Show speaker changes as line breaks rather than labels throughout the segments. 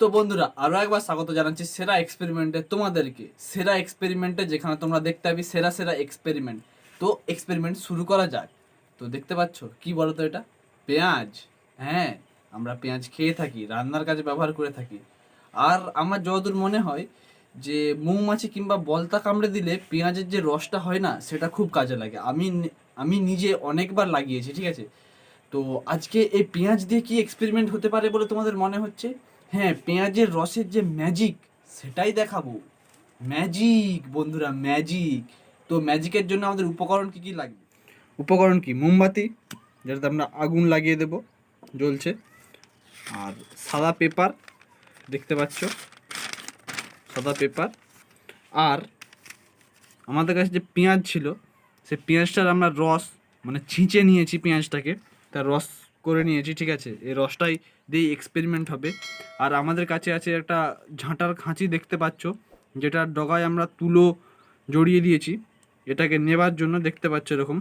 তো বন্ধুরা, আরও একবার স্বাগত জানাচ্ছি সেরা এক্সপেরিমেন্টে তোমাদেরকে। সেরা এক্সপেরিমেন্টে যেখানে তোমরা দেখতে পাবি, সেরা সেরা এক্সপেরিমেন্ট তো এক্সপেরিমেন্ট শুরু করা যাক। তো দেখতে পাচ্ছ, কি বলো তো এটা? পেঁয়াজ। হ্যাঁ আমরা পেঁয়াজ খেয়ে থাকি, রান্নার কাজে ব্যবহার করে থাকি। আর আমার যতদূর মনে হয় যে, মৌমাছি কিংবা বলতা কামড়ে দিলে পেঁয়াজের যে রসটা হয় না, সেটা খুব কাজে লাগে। আমি আমি নিজে অনেকবার লাগিয়েছি, ঠিক আছে? তো আজকে এই পেঁয়াজ দিয়ে কি এক্সপেরিমেন্ট হতে পারে বলে তোমাদের মনে হচ্ছে? হ্যাঁ পেঁয়াজের রসের যে ম্যাজিক সেটাই দেখাবো। ম্যাজিক বন্ধুরা ম্যাজিক তো ম্যাজিকের জন্য আমাদের উপকরণ কি কি লাগবে? উপকরণ কি? মোমবাতি, যেটাতে আমরা আগুন লাগিয়ে দেব, জ্বলছে। আর সাদা পেপার, দেখতে পাচ্ছ? সাদা পেপার। আর আমাদের কাছে যে পেঁয়াজ ছিল, সে পেঁয়াজটার আমরা রস মানে ছিঁচে নিয়েছি পেঁয়াজটাকে। তার রস করে নিয়েছি, ঠিক আছে? এই রসটাই দিয়ে এক্সপেরিমেন্ট হবে। আর আমাদের কাছে আছে একটা ঝাঁটার খাঁচি দেখতে পাচ্ছ, যেটার ডগায় আমরা তুলো জড়িয়ে দিয়েছি। এটাকে নেবার জন্য দেখতে পাচ্ছ এরকম।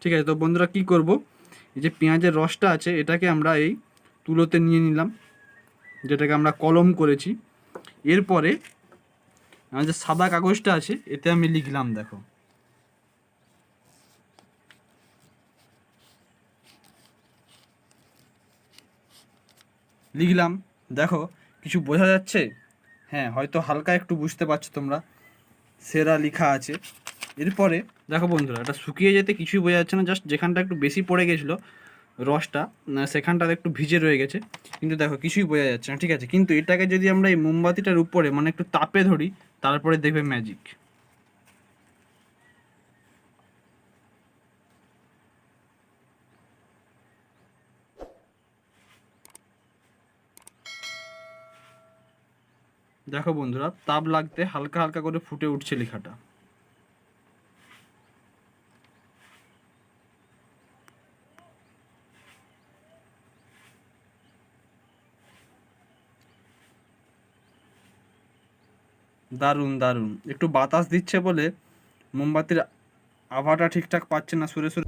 ঠিক আছে, তো বন্ধুরা কি করব? এই যে পেঁয়াজের রসটা আছে, এটাকে আমরা এই তুলোতে নিয়ে নিলাম, যেটাকে আমরা কলম করেছি। এরপরে আমার যে সাদা কাগজটা আছে, এতে আমি লিখলাম, দেখো। লিখলাম। দেখো, কিছু বোঝা যাচ্ছে? হ্যাঁ হয়তো হালকা একটু বুঝতে পারছ তোমরা। সেরা লেখা আছে। এরপরে, দেখো বন্ধুরা, এটা শুকিয়ে যেতে কিছুই বোঝা যাচ্ছে না, জাস্ট যেখানটা একটু বেশি পড়ে গেছিল, রসটা সেখানটাতে একটু ভিজে রয়ে গেছে। কিন্তু দেখো, কিছুই বোঝা যাচ্ছে না, ঠিক আছে? কিন্তু এটাকে যদি আমরা এই মোমবাতিটার উপরে মানে একটু তাপে ধরি, তারপরে দেখবে ম্যাজিক দেখো বন্ধুরা, তাপ লাগতে হালকা হালকা করে ফুটে উঠছে লেখাটা। দারুণ দারুণ। একটু বাতাস দিচ্ছে বলে মোমবাতির আভাটা ঠিকঠাক পাচ্ছে না, সুরে সুরে।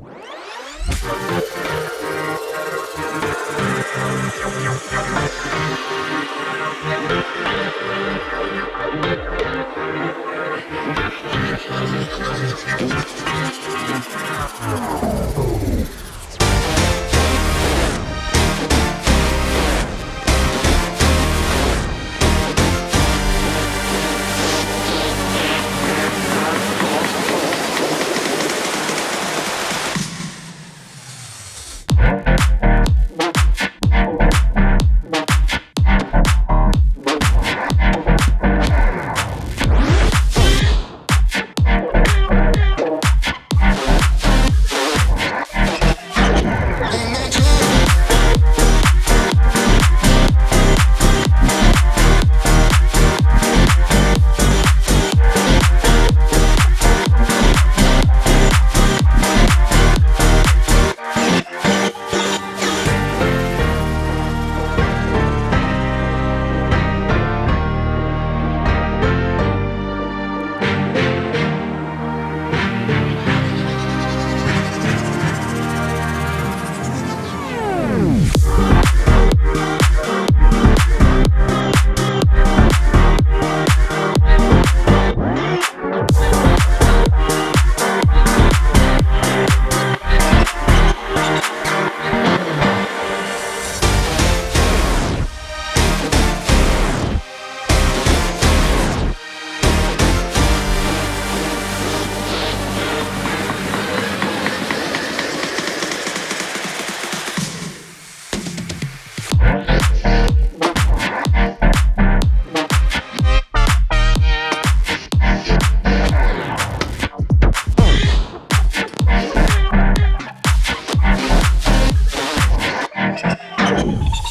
Oh.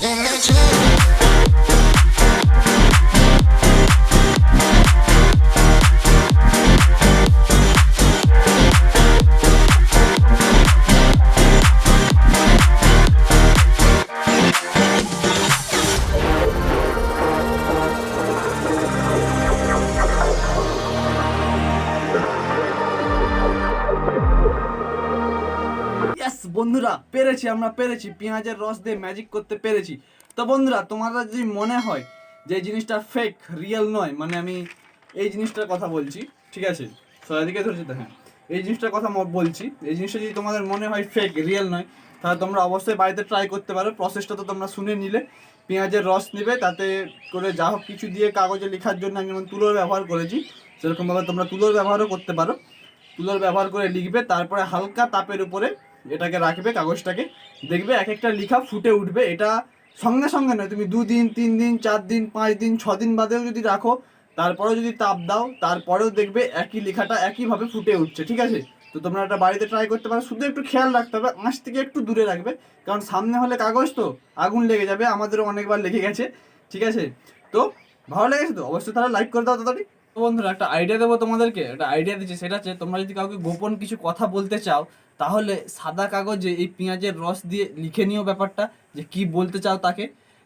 And পেরেছি, আমরা পেরেছি। পেঁয়াজের রস দিয়ে ম্যাজিক করতে পেরেছি। তো বন্ধুরা, তোমাদের যদি মনে হয় যে জিনিসটা ফেক রিয়েল নয় মানে আমি এই জিনিসটার কথা বলছি, ঠিক আছে? সবাইদিকে ধরেছি তো হ্যাঁ এই জিনিসটার কথা বলছি। এই জিনিসটা যদি তোমাদের মনে হয় ফেক রিয়েল নয়, তাহলে তোমরা অবশ্যই বাড়িতে ট্রাই করতে পারো। প্রসেসটা তো তোমরা শুনে নিলে। পেঁয়াজের রস নেবে, তাতে করে যা হোক কিছু দিয়ে কাগজে লেখার জন্য আমি যেমন তুলোর ব্যবহার করেছি, সেরকমভাবে তোমরা তুলোর ব্যবহারও করতে পারো। তুলোর ব্যবহার করে লিখবে, তারপরে হালকা তাপের উপরে এটাকে রাখবে, কাগজটাকে। দেখবে এক একটা লেখা ফুটে উঠবে। এটা সঙ্গে সঙ্গে নয়, তুমি দুদিন তিন দিন চার দিন পাঁচ দিন ছ দিন বাদেও যদি রাখো, তারপরেও যদি তাপ দাও, তারপরেও দেখবে একই লেখাটা একইভাবে ফুটে উঠছে, ঠিক আছে? তো তোমরা এটা বাড়িতে ট্রাই করতে পারো। শুধু একটু খেয়াল রাখতে হবে, আঁচ থেকে একটু দূরে রাখবে, কারণ সামনে হলে কাগজ তো, আগুন লেগে যাবে, আমাদেরও অনেকবার লেগে গেছে, ঠিক আছে? তো ভালো লেগেছে তো? অবশ্যই তাহলে লাইক করে দাও তাড়াতাড়ি। বন্ধুরা, একটা আইডিয়া দেবো তোমাদেরকে, একটা আইডিয়া দিচ্ছি। সেটা হচ্ছে, তোমরা যদি কাউকে গোপন কিছু কথা বলতে চাও, তাহলে সাদা কাগজে এই পেঁয়াজের রস দিয়ে লিখে নিও ব্যাপারটা, যে কি বলতে চাও তাকে।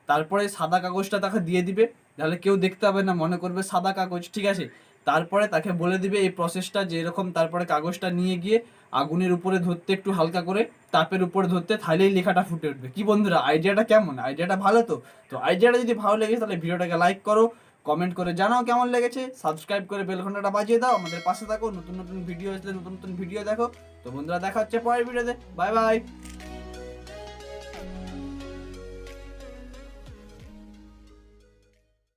তারপরে সাদা কাগজটা তাকে দিয়ে দিবে তাহলে কেউ দেখতে হবে না, মনে করবে সাদা কাগজ, ঠিক আছে? তারপরে তাকে বলে দিবে এই প্রসেসটা যে এরকম তারপরে কাগজটা নিয়ে গিয়ে আগুনের উপরে ধরতে একটু হালকা করে, তাপের উপরে ধরতে, তাহলেই লেখাটা ফুটে উঠবে। কি বন্ধুরা আইডিয়াটা কেমন? আইডিয়াটা ভালো তো? তো আইডিয়াটা যদি ভালো লেগেছে তাহলে ভিডিওটাকে লাইক করো কমেন্ট করে জানাও কেমন লেগেছে। সাবস্ক্রাইব করে বেলঘন্টাটা বাজিয়ে দাও। আমাদের পাশে থাকো। নতুন নতুন ভিডিও আসলে নতুন নতুন ভিডিও দেখো। তো বন্ধুরা, দেখা হচ্ছে পরের ভিডিওতে বাই বাই